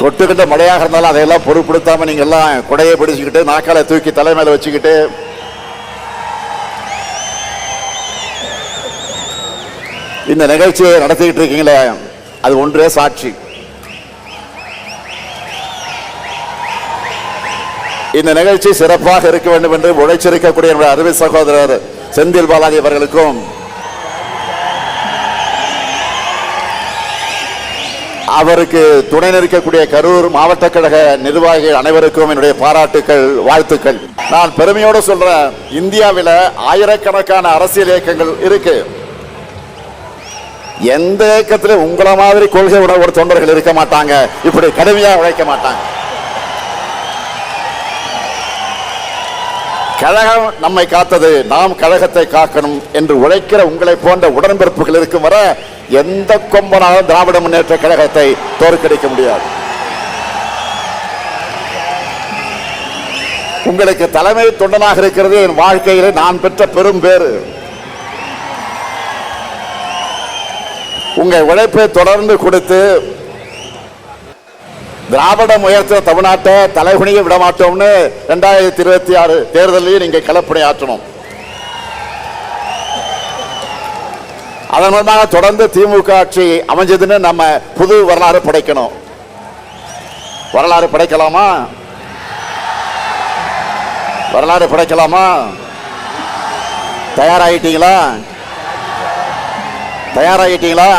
கொட்டுக்கிட்ட மழையாக இருந்தாலும் அதையெல்லாம் பொருட்படுத்தாமல் நீங்கள் எல்லாம் குடையை பிடிச்சிக்கிட்டு நாக்கால தூக்கி தலை மேலே வச்சுக்கிட்டு. இந்த நிகழ்ச்சியை நடத்திக்கிட்டு இருக்கீங்களே அது ஒன்றே சாட்சி. இந்த நிகழ்ச்சி சிறப்பாக இருக்க வேண்டும் என்று உழைச்சிருக்கக்கூடிய என்னுடைய அருமை சகோதரர் செந்தில் பாலாஜி அவர்களுக்கும் அவருக்கு துணை நிற்கக்கூடிய கரூர் மாவட்ட கழக நிர்வாகிகள் அனைவருக்கும் என்னுடைய பாராட்டுக்கள் வாழ்த்துக்கள். நான் பெருமையோடு சொல்றேன் இந்தியாவில் ஆயிரக்கணக்கான அரசியல் இயக்கங்கள் இருக்கு. எந்த இயக்கத்திலும் உங்களை மாதிரி கொள்கை உணவு தொண்டர்கள் இருக்க மாட்டாங்க இப்படி கடுமையாக உழைக்க மாட்டாங்க. கழகம் நம்மை காத்தது. நாம் கழகத்தை காக்கணும் என்று உழைக்கிற உங்களை போன்ற உடன்பிறப்புகள் இருக்கும் வர எந்த கொம்பனாலும் திராவிட முன்னேற்ற கழகத்தை தோற்கடிக்க முடியாது. உங்களுக்கு தலைமை தொண்டனாக இருக்கிறது என் வாழ்க்கையிலே நான் பெற்ற பெரும் பேரு உங்கள் உழைப்பை தொடர்ந்து கொடுத்து திராவிடம் உயர்த்த தமிழ்நாட்டை தலைகுனிய விட மாட்டோம்னு ரெண்டாயிரத்தி இருபத்தி ஆறு தேர்தலையும் நீங்கள் களப்பணி ஆற்றணும் அதன் மூலமாக தொடர்ந்து திமுக ஆட்சி அமைஞ்சதுன்னு நம்ம புது வரலாறு படைக்கணும். வரலாறு படைக்கலாமா? வரலாறு படைக்கலாமா? தயாராகிட்டீங்களா தயாராகிட்டீங்களா